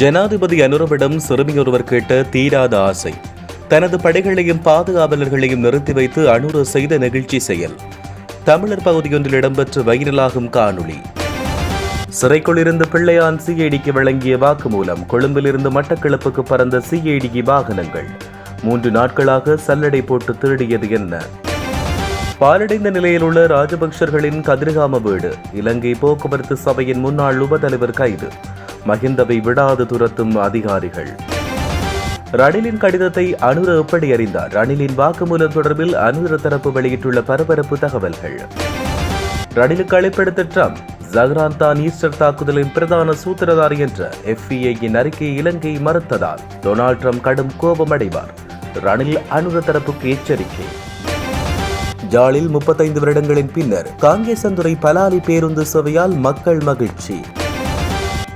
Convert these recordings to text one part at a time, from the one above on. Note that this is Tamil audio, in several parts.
ஜனாதிபதி அனுரவிடம் சிறுமியொருவர் கேட்ட தீராத ஆசை. தனது படைகளையும் பாதுகாவலர்களையும் நிறுத்தி வைத்து அனுர செய்த நெகிழ்ச்சி செயல். தமிழர் பகுதியொன்றில் இடம்பெற்ற வைரலாகும் காணொளி. சிறைக்குள்ளிருந்து பிள்ளையான் சிஐடிக்கு வழங்கிய வாக்குமூலம் கொழும்பிலிருந்து மட்டக்களப்புக்கு பறந்த சிஐடி வாகனங்கள். மூன்று நாட்களாக சல்லடை போட்டு திருடியது என்ன? பாலடைந்த நிலையில் உள்ள ராஜபக்சர்களின் கதிர்காம வீடு இலங்கை போக்குவரத்து சபையின் முன்னாள் உபதலைவர் கைது. மஹிந்தவை விடாது துரத்தும் அதிகாரிகள். ரணிலின் கடிதத்தை அனுர எப்படி அறிந்தார்? ரணிலின் வாக்குமூலம் தொடர்பில் அனுர தரப்பு வெளியிட்டுள்ள பரபரப்பு தகவல்கள். ரணிலுக்கு அழைப்பெடுத்த ட்ரம்ப் ஜஹ்ரான் தான் ஈஸ்டர் தாக்குதலின் பிரதான சூத்திரதாரி என்ற எஃபிஐயின் அறிக்கையை இலங்கை மறுத்ததால் டொனால்ட் ட்ரம்ப் கடும் கோபமடைவார். ரணில் அனுர தரப்புக்கு எச்சரிக்கை. ஜாலில் முப்பத்தைந்து வருடங்களின் பின்னர் காங்கேசந்துறை பலாலி பேருந்து சேவையால் மக்கள் மகிழ்ச்சி.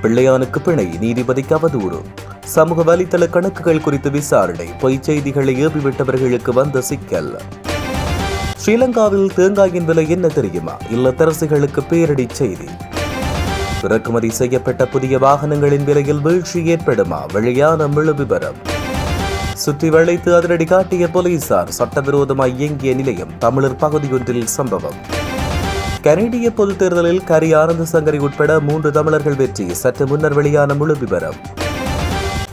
பிள்ளையானுக்கு பிணை நீதிபதிக்கு அவதூறு சமூக வலைத்தள கணக்குகள் குறித்து விசாரணை பொய்ச் செய்திகளை ஏவிவிட்டவர்களுக்கு வந்த சிக்கல். ஸ்ரீலங்காவில் தேங்காயின் விலை என்ன தெரியுமா? இல்லத்தரசிகளுக்கு பேரடி செய்தி. இறக்குமதி செய்யப்பட்ட புதிய வாகனங்களின் விலையில் வீழ்ச்சி ஏற்படுமா? வெளியான முழு விவரம் சுற்றி வளைத்து அதிரடி காட்டிய போலீசார் சட்டவிரோதமாய் இயங்கிய நிலையம் தமிழர் பகுதியொன்றில் சம்பவம். கனேடிய பொதுத் தேர்தலில் கரி ஆனந்த சங்கரி உட்பட மூன்று தமிழர்கள் வெற்றி சற்று முன்னர் வெளியான முழு விவரம்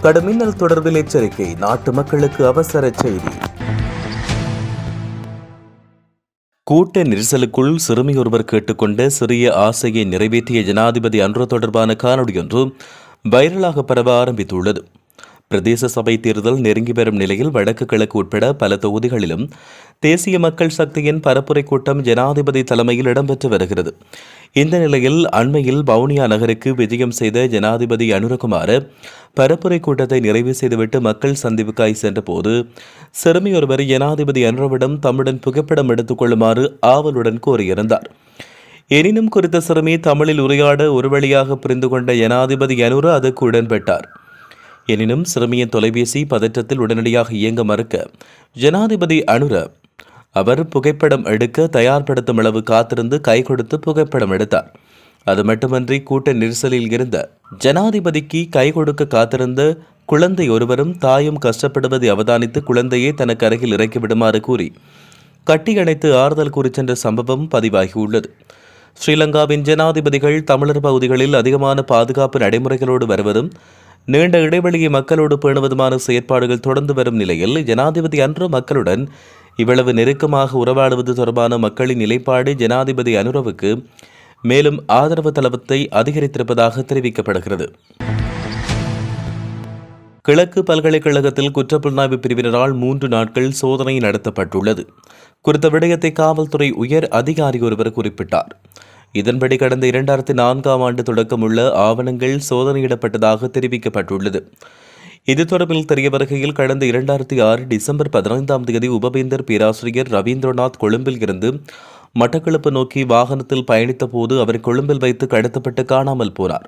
கடுமின்னல் தொடர்பில் எச்சரிக்கை நாட்டு மக்களுக்கு அவசர செய்தி. கூட்ட நெரிசலுக்குள் சிறுமி ஒருவர் கேட்டுக்கொண்ட சிறிய ஆசையை நிறைவேற்றிய ஜனாதிபதி அன்று தொடர்பான காணொலியொன்று வைரலாக பரவ ஆரம்பித்துள்ளது. பிரதேச சபை தேர்தல் நெருங்கி வரும் நிலையில் வடக்கு கிழக்கு உட்பட பல தொகுதிகளிலும் தேசிய மக்கள் சக்தியின் பரப்புரை கூட்டம் ஜனாதிபதி தலைமையில் இடம்பெற்று வருகிறது. இந்த நிலையில் அண்மையில் வவுனியா நகருக்கு விஜயம் செய்த ஜனாதிபதி அனுரகுமார் பரப்புரை கூட்டத்தை நிறைவு செய்துவிட்டு மக்கள் சந்திப்புக்காய் சென்றபோது சிறுமி ஒருவர் ஜனாதிபதி அனுரவிடம் தம்முடன் புகைப்படம் எடுத்துக் கொள்ளுமாறு ஆவலுடன் கோரியிருந்தார். எனினும் குறித்த சிறுமி தமிழில் உரையாட ஒரு வழியாக புரிந்து கொண்ட ஜனாதிபதி அனுர அதற்கு உடன்பட்டார். எனினும் சிறுமியின் தொலைபேசி பதற்றத்தில் உடனடியாக இயங்க மறுக்க ஜனாதிபதி அனுர அவர் புகைப்படம் எடுக்க தயார்படுத்தும் அளவு காத்திருந்து கை கொடுத்து புகைப்படம் எடுத்தார். அது மட்டுமன்றி கூட்ட நெரிசலில் இருந்த ஜனாதிபதிக்கு கை கொடுக்க காத்திருந்த குழந்தை ஒருவரும் தாயும் கஷ்டப்படுவதை அவதானித்து குழந்தையை தனக்கு அருகில் இறக்கிவிடுமாறு கூறி கட்டியணைத்து ஆறுதல் கூறி சென்ற சம்பவம் பதிவாகியுள்ளது. ஸ்ரீலங்காவின் ஜனாதிபதிகள் தமிழர் பகுதிகளில் அதிகமான பாதுகாப்பு நடைமுறைகளோடு வருவதும் நீண்ட இடைவெளியை மக்களோடு பேணுவதுமான செயற்பாடுகள் தொடர்ந்து வரும் நிலையில் ஜனாதிபதி அன்று மக்களுடன் இவ்வளவு நெருக்கமாக உறவாடுவது தொடர்பான மக்களின் நிலைப்பாடு ஜனாதிபதி அனுரவுக்கு மேலும் ஆதரவு தளவத்தை அதிகரித்திருப்பதாக தெரிவிக்கப்படுகிறது. கிழக்கு பல்கலைக்கழகத்தில் குற்றப்புலனாய்வு பிரிவினரால் மூன்று நாட்கள் சோதனை நடத்தப்பட்டுள்ளது. குறித்த விடயத்தை காவல்துறை உயர் அதிகாரி ஒருவர் குறிப்பிட்டார். இதன்படி கடந்த இரண்டாயிரத்தி நான்காம் ஆண்டு தொடக்கமுள்ள ஆவணங்கள் சோதனையிடப்பட்டதாக தெரிவிக்கப்பட்டுள்ளது. இது தொடர்பில் தெரிய வருகையில் கடந்த இரண்டாயிரத்தி ஆறு டிசம்பர் பதினைந்தாம் தேதி உபவேந்தர் பேராசிரியர் ரவீந்திரநாத் கொழும்பில் இருந்து மட்டக்களப்பு நோக்கி வாகனத்தில் பயணித்த போது அவர் கொழும்பில் வைத்து கடத்தப்பட்டு காணாமல் போனார்.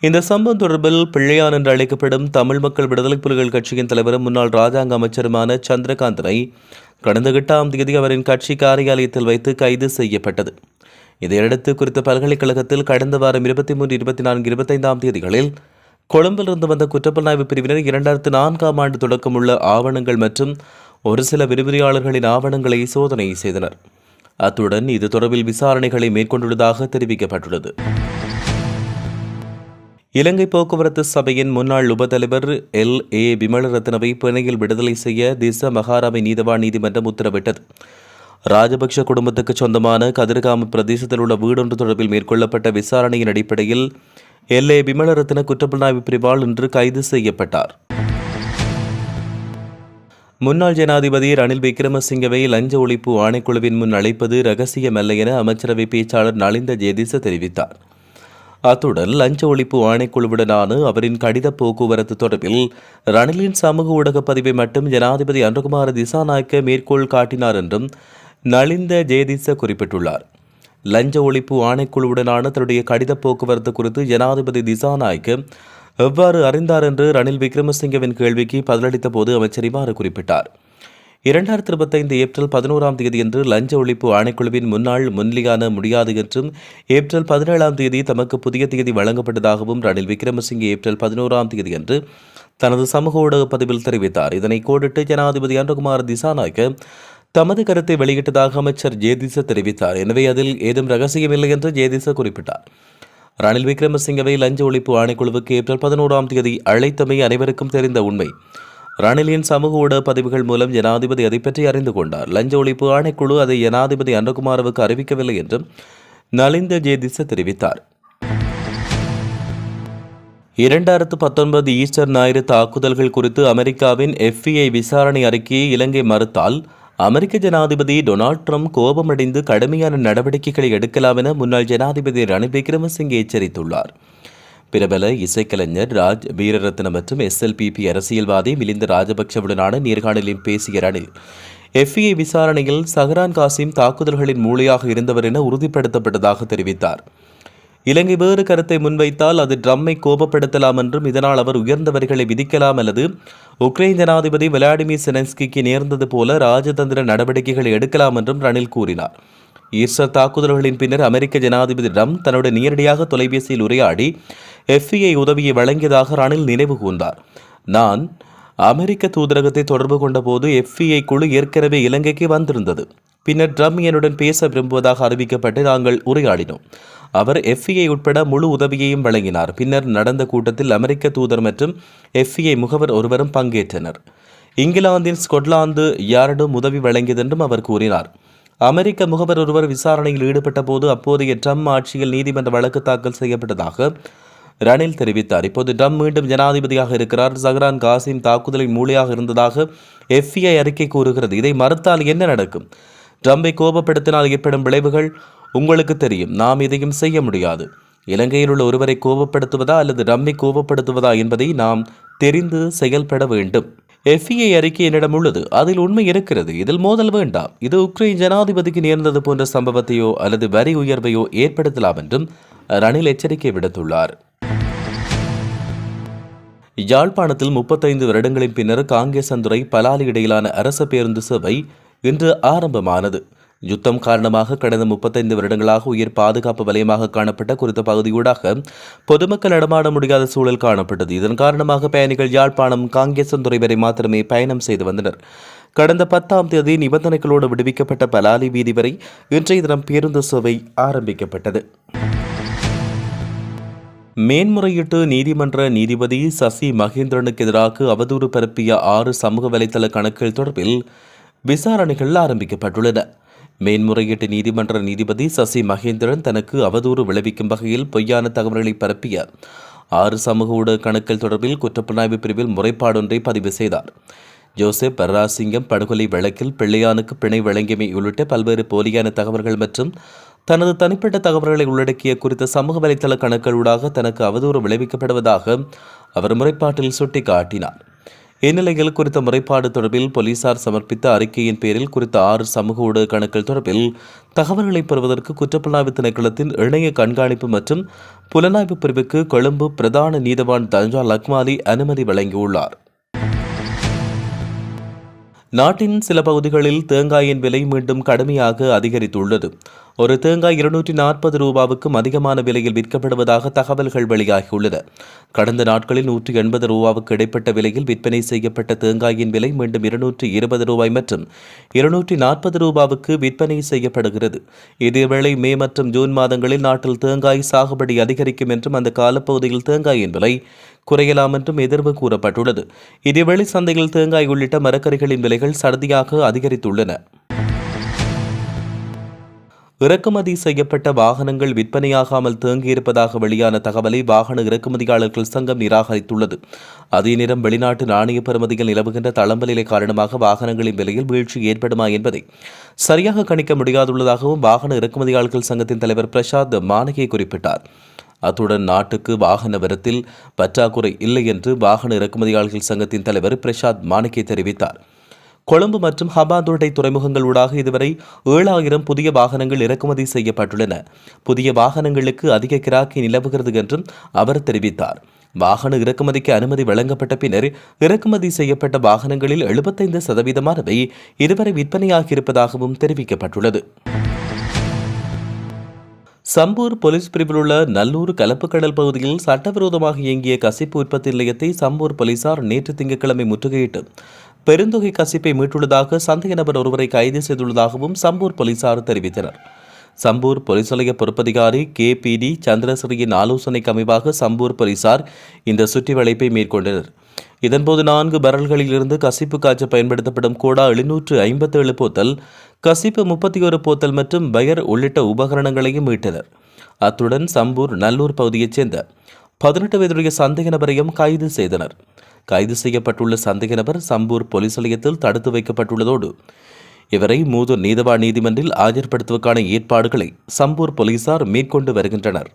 இந்த சம்பவம் தொடர்பில் பிள்ளையான் என்று அழைக்கப்படும் தமிழ் மக்கள் விடுதலை புலிகள் கட்சியின் தலைவரும் முன்னாள் ராஜாங்க அமைச்சருமான சந்திரகாந்தனை கடந்த எட்டாம் தேதி அவரின் கட்சி காரியாலயத்தில் வைத்து கைது செய்யப்பட்டது. இதையடுத்து குறித்த பல்கலைக்கழகத்தில் கடந்த வாரம் இருபத்தி மூன்று இருபத்தி நான்கு இருபத்தைந்தாம் தேதிகளில் கொழும்பிலிருந்து வந்த குற்றப்புலனாய்வு பிரிவினர் இரண்டாயிரத்து நான்காம் ஆண்டு தொடக்கமுள்ள ஆவணங்கள் மற்றும் ஒரு சில விரிவுரையாளர்களின் ஆவணங்களை சோதனை செய்தனர். அத்துடன் இது தொடர்பில் விசாரணைகளை மேற்கொண்டுள்ளதாக தெரிவிக்கப்பட்டுள்ளது. இலங்கை போக்குவரத்து சபையின் முன்னாள் உபத்தலைவர் எல். ஏ. விமலரத்னவை பிணையில் விடுதலை செய்ய திச மகாராமை நீதவான் நீதிமன்றம் உத்தரவிட்டது. ராஜபக்ஷ குடும்பத்துக்கு சொந்தமான கதிர்காம பிரதேசத்தில் உள்ள வீடொன்று தொடர்பில் மேற்கொள்ளப்பட்ட விசாரணையின் அடிப்படையில் எல்ஏ விமலரத்ன குற்றப்புலனாய்வு பிரிவால் இன்று கைது செய்யப்பட்டார். முன்னாள் ஜனாதிபதி ரணில் விக்ரமசிங்கவை லஞ்ச ஒழிப்பு ஆணைக்குழுவின் முன் அழைப்பது ரகசியமல்ல என அமைச்சரவை பேச்சாளர் நலிந்த ஜெயதிச தெரிவித்தார். அத்துடன் லஞ்ச ஒழிப்பு ஆணைக்குழுவுடனான அவரின் கடித போக்குவரத்து தொடர்பில் ரணிலின் சமூக ஊடக பதிவை மட்டும் ஜனாதிபதி அன்றகுமார திசாநாயக்க மேற்கோள் காட்டினார் என்றும் நலிந்த ஜெயதிச குறிப்பிட்டுள்ளார். லஞ்ச ஒழிப்பு ஆணைக்குழுவுடனான தன்னுடைய கடித போக்குவரத்து குறித்து ஜனாதிபதி திசாநாய்க்கு எவ்வாறு அறிந்தார் என்று ரணில் விக்ரமசிங்கவின் கேள்விக்கு பதிலளித்த போது அமைச்சர் இவ்வாறு குறிப்பிட்டார். இரண்டாயிரத்தி இருபத்தைந்து ஏப்ரல் பதினோராம் தேதியன்று லஞ்ச ஒழிப்பு ஆணைக்குழுவின் முன்னாள் முன்லியான முடியாது என்றும் ஏப்ரல் பதினேழாம் தேதி தமக்கு புதிய தேதி வழங்கப்பட்டதாகவும் ரணில் விக்ரமசிங்கே ஏப்ரல் பதினோராம் தேதியன்று தனது சமூக ஊடக பதிவில் தெரிவித்தார். இதனை கோடிட்டு ஜனாதிபதி அன்றகுமார் திசாநாயக்க தமது கருத்தை வெளியிட்டதாக அமைச்சர் ஜேதிச தெரிவித்தார். எனவே அதில் ஏதும் ரகசியமில்லை என்று ஜேதிச குறிப்பிட்டார். ரணில் விக்ரமசிங்கவை லஞ்ச ஒழிப்பு ஆணைக்குழுவுக்கு ஏப்ரல் பதினோராம் தேதி அழைத்தமை அனைவருக்கும் தெரிந்த உண்மை. ரணிலின் சமூக ஊடக பதிவுகள் மூலம் ஜனாதிபதி அதை பற்றி அறிந்து கொண்டார். லஞ்ச ஒழிப்பு ஆணைக்குழு அதை ஜனாதிபதி அன்றகுமாரவுக்கு அறிவிக்கவில்லை என்றும் நலிந்த ஜேதிச தெரிவித்தார். இரண்டாயிரத்து பத்தொன்பது ஈஸ்டர் ஞாயிறு தாக்குதல்கள் குறித்து அமெரிக்காவின் எஃபிஐ விசாரணை அறிக்கையை இலங்கை மறுத்தால் அமெரிக்க ஜனாதிபதி டொனால்ட் ட்ரம்ப் கோபமடைந்து கடுமையான நடவடிக்கைகளை எடுக்கலாம் என முன்னாள் ஜனாதிபதி ரணில் விக்ரமசிங்கே எச்சரித்துள்ளார். பிரபல இசைக்கலைஞர் ராஜ் வீரரத்ன மற்றும் எஸ்எல்பிபி அரசியல்வாதி மிலிந்த ராஜபக்சவுடனான நேர்காணலில் பேசிய ரணில் எஃப்இஐ விசாரணையில் சஹரான் காசிம் தாக்குதல்களின் மூளையாக இருந்தவர் என உறுதிப்படுத்தப்பட்டதாக தெரிவித்தார். இலங்கை வேறு கருத்தை முன்வைத்தால் அது ட்ரம்மை கோபப்படுத்தலாம் என்றும் இதனால் அவர் உயர்ந்த வரிகளை விதிக்கலாம் அல்லது உக்ரைன் ஜனாதிபதி விளாடிமிர் செனன்ஸ்கிக்கு நேர்ந்தது போல ராஜதந்திர நடவடிக்கைகளை எடுக்கலாம் என்றும் ரணில் கூறினார். ஈஸ்டர் தாக்குதல்களின் பின்னர் அமெரிக்க ஜனாதிபதி ட்ரம் தன்னுடன் நேரடியாக தொலைபேசியில் உரையாடி எஃப்இஐ உதவியை வழங்கியதாக ரணில் நினைவு கூர்ந்தார். நான் அமெரிக்க தூதரகத்தை தொடர்பு கொண்டபோது எஃப்இஐ குழு ஏற்கனவே இலங்கைக்கு வந்திருந்தது. பின்னர் ட்ரம் என்னுடன் பேச விரும்புவதாக அறிவிக்கப்பட்டு நாங்கள் உரையாடினோம். அவர் எஃப்இஐ உட்பட முழு உதவியையும் வழங்கினார். பின்னர் நடந்த கூட்டத்தில் அமெரிக்க தூதர் மற்றும் எஃப்இஐ முகவர் ஒருவரும் பங்கேற்றனர். இங்கிலாந்தின் ஸ்கொட்லாந்து யாரிடம் உதவி வழங்கியதென்றும் அவர் கூறினார். அமெரிக்க முகவர் ஒருவர் விசாரணையில் ஈடுபட்ட போது அப்போதைய ட்ரம்ப் ஆட்சியில் நீதிமன்ற வழக்கு தாக்கல் செய்யப்பட்டதாக ரணில் தெரிவித்தார். இப்போது ட்ரம்ப் மீண்டும் ஜனாதிபதியாக இருக்கிறார். சஹ்ரான் காசிம் தாக்குதலின் மூலியாக இருந்ததாக எஃபிஐ அறிக்கை கூறுகிறது. இதை மறுத்தால் என்ன நடக்கும்? ட்ரம்பை கோபப்படுத்தினால் ஏற்படும் விளைவுகள் உங்களுக்கு தெரியும் நாம் இதையும் செய்ய முடியாது. இலங்கையில் உள்ள ஒருவரை கோபப்படுத்துவதா அல்லது ரம்மை கோபப்படுத்துவதா என்பதை நாம் தெரிந்து செயல்பட வேண்டும். எஃப்இஐ அறிக்கை என்னிடம் உள்ளது. அதில் உண்மை இருக்கிறது. இதில் மோதல் வேண்டாம். இது உக்ரைன் ஜனாதிபதிக்கு நேர்ந்தது போன்ற சம்பவத்தையோ அல்லது வரி உயர்வையோ ஏற்படுத்தலாம் என்றும் ரணில் எச்சரிக்கை விடுத்துள்ளார். யாழ்ப்பாணத்தில் முப்பத்தைந்து வருடங்களின் பின்னர் காங்கேசந்துறை பலாலி இடையிலான அரச பேருந்து சேவை இன்று ஆரம்பமானது. யுத்தம் காரணமாக கடந்த முப்பத்தைந்து வருடங்களாக உயிர் பாதுகாப்பு வலயமாக காணப்பட்ட குறித்த பகுதியூடாக பொதுமக்கள் நடமாட முடியாத சூழல் காணப்பட்டது. இதன் காரணமாக பயணிகள் யாழ்ப்பாணம் காங்கேசந்துறை வரை மாத்திரமே பயணம் செய்து வந்தனர். கடந்த பத்தாம் தேதி நிபந்தனைகளோடு விடுவிக்கப்பட்ட பலாலி வீதி வரை இன்றைய தினம் பேருந்து சேவை ஆரம்பிக்கப்பட்டது. மேன்முறையீட்டு நீதிமன்ற நீதிபதி சசி மகேந்திரனுக்கு எதிராக அவதூறு பரப்பிய ஆறு சமூக வலைதள கணக்குகள் தொடர்பில் விசாரணைகள் ஆரம்பிக்கப்பட்டுள்ளன. மேன்முறையீட்டு நீதிமன்ற நீதிபதி சசி மகேந்திரன் தனக்கு அவதூறு விளைவிக்கும் வகையில் பொய்யான தகவல்களை பரப்பிய. ஆறு சமூக ஊடக கணக்கில் தொடர்பில் குற்றப்புலனாய்வு பிரிவில் முறைப்பாடொன்றை பதிவு செய்தார். ஜோசப் பர்ராசிங்கம் படுகொலை வழக்கில் பிள்ளையானுக்கு பிணை வழங்கியமை உள்ளிட்ட பல்வேறு போலியான தகவல்கள் மற்றும் தனது தனிப்பட்ட தகவல்களை உள்ளடக்கிய குறித்த சமூக வலைதள கணக்குகளூடாக தனக்கு அவதூறு விளைவிக்கப்படுவதாக அவர் முறைப்பாட்டில் சுட்டிக்காட்டினார். இந்நிலையில் குறித்த முறைப்பாடு தொடர்பில் போலீசார் சமர்ப்பித்த அறிக்கையின் பேரில் குறித்த ஆறு சமூக ஊடக கணக்குகள் தொடர்பில் தகவல்களை பெறுவதற்கு குற்றப்புலனாய்வு திணைக்களத்தின் இணைய கண்காணிப்பு மற்றும் புலனாய்வு பிரிவுக்கு கொழும்பு பிரதான நீதவான் தஞ்சா லக்மாலி அனுமதி வழங்கியுள்ளார். நாட்டின் சில பகுதிகளில் தேங்காயின் விலை மீண்டும் கடுமையாக அதிகரித்துள்ளது. ஒரு தேங்காய் இருநூற்றி நாற்பது ரூபாவுக்கும் அதிகமான விலையில் விற்கப்படுவதாக தகவல்கள் வெளியாகியுள்ளது. கடந்த நாட்களில் நூற்றி எண்பது ரூபாவுக்கு இடைப்பட்ட விலையில் விற்பனை செய்யப்பட்ட தேங்காயின் விலை மீண்டும் இருநூற்றி இருபது ரூபாய் மற்றும் இருநூற்றி நாற்பது ரூபாவுக்கு விற்பனை செய்யப்படுகிறது. இதேவேளை மே மற்றும் ஜூன் மாதங்களில் நாட்டில் தேங்காய் சாகுபடி அதிகரிக்கும் என்றும் அந்த காலப்பகுதியில் தேங்காயின் விலை குறையலாம் என்றும் எதிர்வு கூறப்பட்டுள்ளது. இதேவேளை சந்தையில் தேங்காய் உள்ளிட்ட மரக்கறிகளின் விலைகள் சடதியாக அதிகரித்துள்ளன. இறக்குமதி செய்யப்பட்ட வாகனங்கள் விற்பனையாகாமல் தேங்கியிருப்பதாக வெளியான தகவலை வாகன இறக்குமதியாளர்கள் சங்கம் நிராகரித்துள்ளது. அதே நேரம் வெளிநாட்டு நாணய பெறுமதியில் நிலவுகின்ற தளம்பலிலை காரணமாக வாகனங்களின் விலையில் வீழ்ச்சி ஏற்படுமா என்பதை சரியாக கணிக்க முடியாதுள்ளதாகவும் வாகன இறக்குமதியாளர்கள் சங்கத்தின் தலைவர் பிரசாத் மானகே குறிப்பிட்டார். அத்துடன் நாட்டுக்கு வாகன வரத்தில் பற்றாக்குறை இல்லை என்று வாகன இறக்குமதியாளர்கள் சங்கத்தின் தலைவர் பிரசாத் மாணிக்கே தெரிவித்தார். கொழும்பு மற்றும் ஹபாதுடை துறைமுகங்கள் ஊடாக இதுவரை ஏழாயிரம் புதிய வாகனங்கள் இறக்குமதி செய்யப்பட்டுள்ளன. புதிய வாகனங்களுக்கு அதிக கிராக்கி நிலவுகிறது என்றும் அவர் தெரிவித்தார். வாகன இறக்குமதிக்கு அனுமதி வழங்கப்பட்ட பின்னர் இறக்குமதி செய்யப்பட்ட வாகனங்களில் எழுபத்தைந்து சதவீதமானவை இதுவரை விற்பனையாகியிருப்பதாகவும் தெரிவிக்கப்பட்டுள்ளது. சம்பூர் போலீஸ் பிரிவில் உள்ள நல்லூர் கலப்புக்கடல் பகுதியில் சட்டவிரோதமாக இயங்கிய கசிப்பு உற்பத்தி நிலையத்தை சம்பூர் போலீசார் நேற்று திங்கட்கிழமை முற்றுகையிட்டு பெருந்தொகை கசிப்பை மீட்டுள்ளதாக சந்தேக நபர் ஒருவரை கைது செய்துள்ளதாகவும் சம்பூர் போலீசார் தெரிவித்தனர். சம்பூர் போலீஸ் நிலைய பொறுப்பதிகாரி கே பி டி சந்திரசிறியின் ஆலோசனைக்கு அமைவாக சம்பூர் போலீசார் இந்த சுற்றி வளைப்பை மேற்கொண்டனர். இதன்போது நான்கு பரல்களில் இருந்து கசிப்பு காய்ச்ச பயன்படுத்தப்படும் கூடா எழுநூற்று ஐம்பத்தேழு போத்தல் கசிப்பு முப்பத்தி ஒரு போத்தல் மற்றும் பயர் உள்ளிட்ட உபகரணங்களையும் மீட்டனர். அத்துடன் சம்பூர் நல்லூர் பகுதியைச் சேர்ந்த பதினெட்டு வயதுடைய சந்தேக நபரையும் கைது செய்தனர். கைது செய்யப்பட்டுள்ள சந்தேக நபர் சம்பூர் போலீஸ் நிலையத்தில் தடுத்து வைக்கப்பட்டுள்ளதோடு இவரை மூதூர் நீதவா நீதிமன்றில் ஆஜர்படுத்துவதற்கான ஏற்பாடுகளை சம்பூர் போலீசார் மேற்கொண்டு வருகின்றனர்.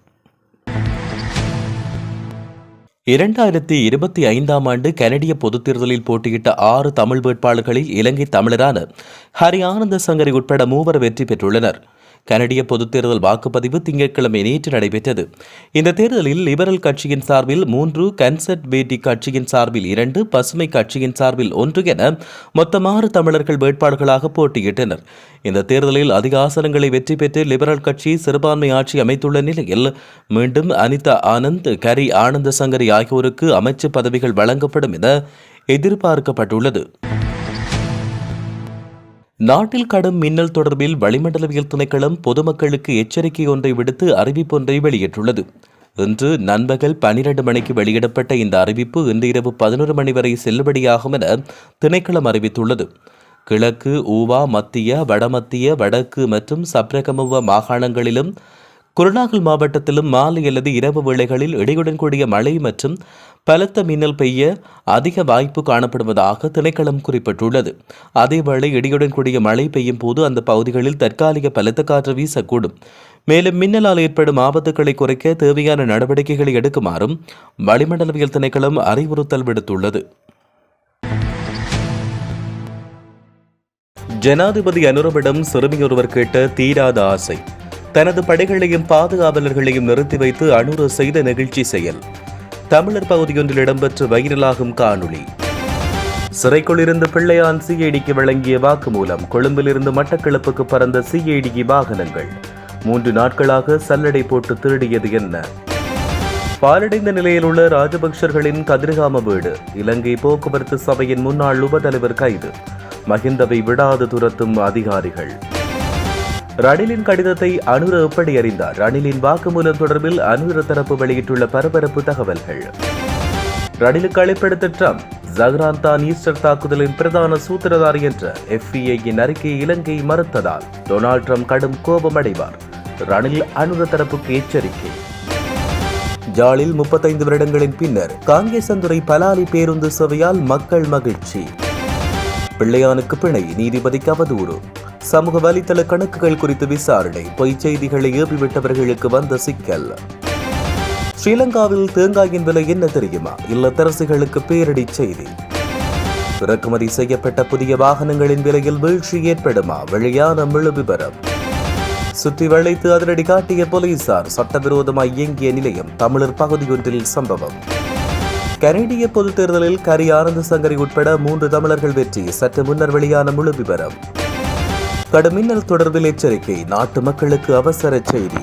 இரண்டாயிரத்தி இருபத்தி ஐந்தாம் ஆண்டு கனடிய பொதுத் தேர்தலில் போட்டியிட்ட ஆறு தமிழ் வேட்பாளர்களில் இலங்கை தமிழரான ஹரி ஆனந்த சங்கரி உட்பட மூவர் வெற்றி பெற்றுள்ளனர். கனடிய பொதுத் தேர்தல் வாக்குப்பதிவு திங்கட்கிழமை நேற்று நடைபெற்றது. இந்த தேர்தலில் லிபரல் கட்சியின் சார்பில் மூன்று கன்சர்வேட்டிவ் கட்சியின் சார்பில் இரண்டு பசுமை கட்சியின் சார்பில் ஒன்று என மொத்தம் ஆறு தமிழர்கள் வேட்பாளர்களாக போட்டியிட்டனர். இந்த தேர்தலில் அதிக ஆசனங்களை வெற்றி பெற்று லிபரல் கட்சி சிறுபான்மை ஆட்சி அமைத்துள்ள நிலையில் மீண்டும் அனிதா ஆனந்த் கரி ஆனந்த சங்கரி ஆகியோருக்கு அமைச்சு பதவிகள் வழங்கப்படும் என எதிர்பார்க்கப்பட்டுள்ளது. நாட்டில் கடும் மின்னல் தொடர்பில் வளிமண்டலவியல் திணைக்களம் பொதுமக்களுக்கு எச்சரிக்கை ஒன்றை விடுத்து அறிவிப்பு ஒன்றை வெளியிட்டுள்ளது. இன்று நண்பகல் பனிரெண்டு மணிக்கு வெளியிடப்பட்ட இந்த அறிவிப்பு இன்று இரவு பதினொரு மணி வரை செல்லுபடியாகும் என திணைக்களம் அறிவித்துள்ளது. கிழக்கு ஊவா மத்திய வடமத்திய வடக்கு மற்றும் சப்ரகமுவ மாகாணங்களிலும் குருநாகல் மாவட்டத்திலும் மாலை அல்லது இரவு வேளைகளில் இடியுடன் கூடிய மழை மற்றும் பலத்த மின்னல் பெய்ய அதிக வாய்ப்பு காணப்படுவதாக திணைக்களம் குறிப்பிட்டுள்ளது. அதேவேளை இடியுடன் கூடிய மழை பெய்யும் போது அந்த பகுதிகளில் தற்காலிக பலத்த காற்று வீசக்கூடும். மேலும் மின்னலால் ஏற்படும் ஆபத்துக்களை குறைக்க தேவையான நடவடிக்கைகளை எடுக்குமாறும் வளிமண்டலவியல் திணைக்களம் அறிவுறுத்தல் விடுத்துள்ளது. ஜனாதிபதி அனுரவிடம் சிறுமியொருவர் கேட்ட தீராத ஆசை. தனது படைகளையும் பாதுகாவலர்களையும் நிறுத்தி வைத்து அனுர செய்த நிகழ்ச்சி செயல். தமிழர் பகுதியொன்றில் இடம்பெற்ற வைரலாகும் காணொளி. சிறைக்குள் இருந்து பிள்ளையான் சிஐடிக்கு வழங்கிய வாக்குமூலம் கொழும்பிலிருந்து மட்டக்களப்புக்கு பறந்த சிஐடி வாகனங்கள். மூன்று நாட்களாக சல்லடை போட்டு திருடியது என்ன? பாலடைந்த நிலையில் உள்ள ராஜபக்சர்களின் கதிர்காம வீடு இலங்கை போக்குவரத்து சபையின் முன்னாள் உபதலைவர் கைது. மஹிந்தவை விடாது துரத்தும் அதிகாரிகள். ரணிலின் கடிதத்தை அனுர எப்படி அறிந்தார்? ரணிலின் வாக்குமூலம் தொடர்பில் அனுர தரப்பு வெளியிட்டுள்ள பரபரப்பு தகவல்கள். ரணிலுக்கு அழைப்படுத்த ட்ரம்ப் ஜஹ்ரான் தான் ஈஸ்டர் தாக்குதலின் பிரதான சூத்திரதாரி என்ற எஃபிஐயின் அறிக்கையை இலங்கை மறுத்ததால் டொனால்ட் ட்ரம்ப் கடும் கோபமடைவார். ரணில் அனுர தரப்புக்கு எச்சரிக்கை. ஜாலில் முப்பத்தைந்து வருடங்களின் பின்னர் காங்கேசந்துறை பலாலி பேருந்து சேவையால் மக்கள் மகிழ்ச்சி. பிள்ளையானுக்கு பிணை நீதிபதிக்கு அவதூறு சமூக வலைதள கணக்குகள் குறித்து விசாரணை. பொய் செய்திகளை ஏவிவிட்டவர்களுக்கு வந்த சிக்கல். ஸ்ரீலங்காவில் தேங்காயின் விலை என்ன தெரியுமா? இல்லத்தரசிகளுக்கு பேரடி செய்தி. இறக்குமதி செய்யப்பட்ட புதிய வாகனங்களின் விலையில் வீழ்ச்சி ஏற்படுமா? வெளியான முழு விவரம். சுற்றி வளைத்து அதிரடி காட்டிய போலீசார் சட்டவிரோதமாய் இயங்கிய நிலையம் தமிழர் பகுதியொன்றில் சம்பவம். கனேடிய பொதுத் தேர்தலில் கரி ஆனந்த சங்கரி உட்பட மூன்று தமிழர்கள் வெற்றி. சற்று முன்னர் வெளியான முழு விவரம். கடுமின்னல் தொடர்பில் எச்சரிக்கை நாட்டு மக்களுக்கு அவசர செய்தி.